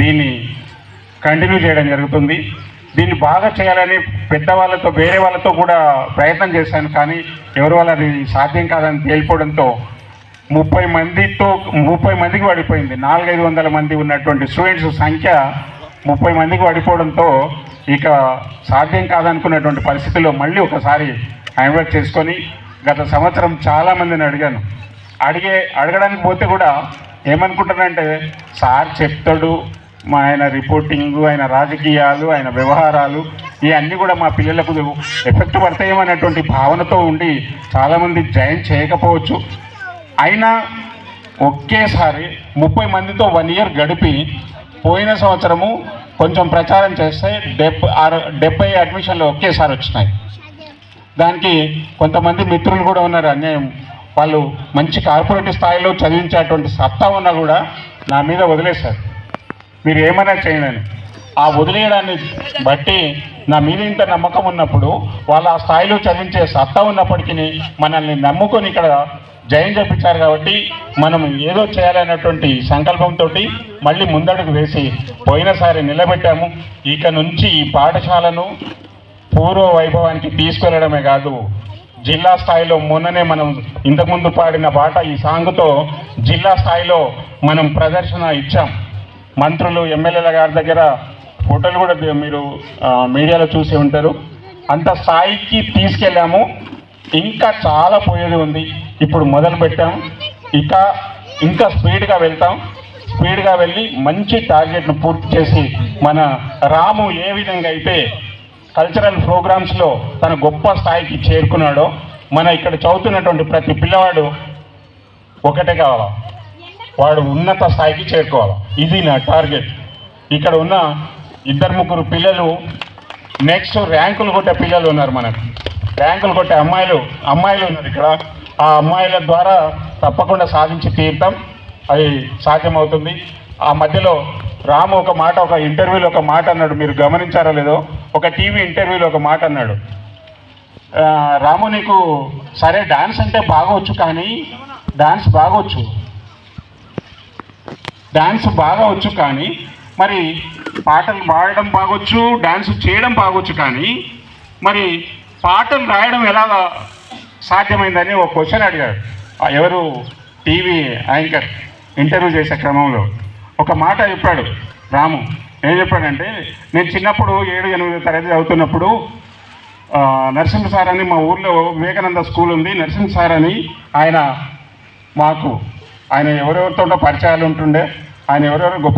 దీన్ని కంటిన్యూ చేయడం జరుగుతుంది. దీన్ని బాగా చేయాలని పెద్దవాళ్ళతో వేరే వాళ్ళతో కూడా ప్రయత్నం చేశాను. కానీ ఎవరి వల్ల అది సాధ్యం కాదని తేలిపోవడంతో ముప్పై మందితో ముప్పై మందికి పడిపోయింది నాలుగైదు వందల మంది ఉన్నటువంటి స్టూడెంట్స్ సంఖ్య ముప్పై మందికి పడిపోవడంతో ఇక సాధ్యం కాదనుకున్నటువంటి పరిస్థితిలో మళ్ళీ ఒకసారి హ్యాండ్వర్క్ చేసుకొని గత సంవత్సరం చాలామందిని అడిగాను. అడిగే అడగడానికి పోతే కూడా ఏమనుకుంటానంటే సార్ చెప్తాడు మా ఆయన రిపోర్టింగ్ ఆయన రాజకీయాలు ఆయన వ్యవహారాలు ఇవన్నీ కూడా మా పిల్లలకు ఎఫెక్ట్ పడతాయేమనేటువంటి భావనతో ఉండి చాలామంది జాయిన్ చేయకపోవచ్చు. అయినా ఒకేసారి ముప్పై మందితో వన్ ఇయర్ గడిపి పోయిన సంవత్సరము కొంచెం ప్రచారం చేస్తే డెబ్బై ఆరు డెబ్బై అడ్మిషన్లు ఒకేసారి వచ్చినాయి. దానికి కొంతమంది మిత్రులు కూడా ఉన్నారు అన్యాయం. వాళ్ళు మంచి కార్పొరేట్ స్థాయిలో చదివించేటువంటి సత్తా ఉన్నా కూడా నా మీద వదిలేశారు. మీరు ఏమైనా చేయండి ఆ వదిలేయడాన్ని బట్టి నా మీద ఇంత నమ్మకం ఉన్నప్పుడు వాళ్ళు ఆ స్థాయిలో చదివించే సత్తా ఉన్నప్పటికీ మనల్ని నమ్ముకొని ఇక్కడ జయం చెప్పించారు కాబట్టి మనం ఏదో చేయాలనేటువంటి సంకల్పంతో మళ్ళీ ముందడుగు వేసి పోయినసారి నిలబెట్టాము. ఇక నుంచి ఈ పాఠశాలను పూర్వ వైభవానికి తీసుకెళ్ళడమే కాదు జిల్లా స్థాయిలో మొన్ననే మనం ఇంతకుముందు పాడిన పాట ఈ సాంగ్తో జిల్లా స్థాయిలో మనం ప్రదర్శన ఇచ్చాం. మంత్రులు ఎమ్మెల్యేల గారి దగ్గర ఫోటోలు కూడా మీరు మీడియాలో చూసి ఉంటారు. అంత స్థాయికి తీసుకెళ్ళాము. ఇంకా చాలా పోయేది ఉంది. ఇప్పుడు మొదలు పెట్టాం. ఇక ఇంకా స్పీడ్గా వెళ్తాం. స్పీడ్గా వెళ్ళి మంచి టార్గెట్ను పూర్తి చేసి మన రాము ఏ విధంగా అయితే కల్చరల్ ప్రోగ్రామ్స్లో తన గొప్ప స్థాయికి చేరుకున్నాడో మన ఇక్కడ చదువుతున్నటువంటి ప్రతి పిల్లవాడు ఒకటే కావాలా. వాడు ఉన్నత స్థాయికి చేరుకోవాలి. ఇది నా టార్గెట్. ఇక్కడ ఉన్న ఇద్దరు ముగ్గురు పిల్లలు నెక్స్ట్ ర్యాంకులు కొట్టే పిల్లలు ఉన్నారు మనకు. ర్యాంకులు కొట్టే అమ్మాయిలు అమ్మాయిలు ఉన్నారు ఇక్కడ. ఆ అమ్మాయిల ద్వారా తప్పకుండా సాధించి తీర్థం అది సాధ్యమవుతుంది. ఆ మధ్యలో రాము ఒక మాట ఒక ఇంటర్వ్యూలో ఒక మాట అన్నాడు. మీరు గమనించారా లేదో? ఒక టీవీ ఇంటర్వ్యూలో ఒక మాట అన్నాడు. రాము నీకు సరే డాన్స్ అంటే బాగవచ్చు కానీ డాన్స్ బాగవచ్చు డ్యాన్స్ బాగా వచ్చు కానీ మరి పాటలు పాడడం బాగొచ్చు డ్యాన్స్ చేయడం బాగొచ్చు కానీ మరి పాటలు రాయడం ఎలా సాధ్యమైందని ఒక క్వశ్చన్ అడిగారు ఎవరు? టీవీ యాంకర్ ఇంటర్వ్యూ చేసే క్రమంలో ఒక మాట చెప్పాడు రాము. ఏం చెప్పాడంటే నేను చిన్నప్పుడు ఏడు ఎనిమిది తరగతి చదువుతున్నప్పుడు నరసింహ సార్ అని మా ఊర్లో వివేకానంద స్కూల్ ఉంది. నరసింహ సార్ అని ఆయన మాకు ఆయన ఎవరెవరితో పరిచయాలు ఉంటుండే ఆయన ఎవరెవరు గొప్ప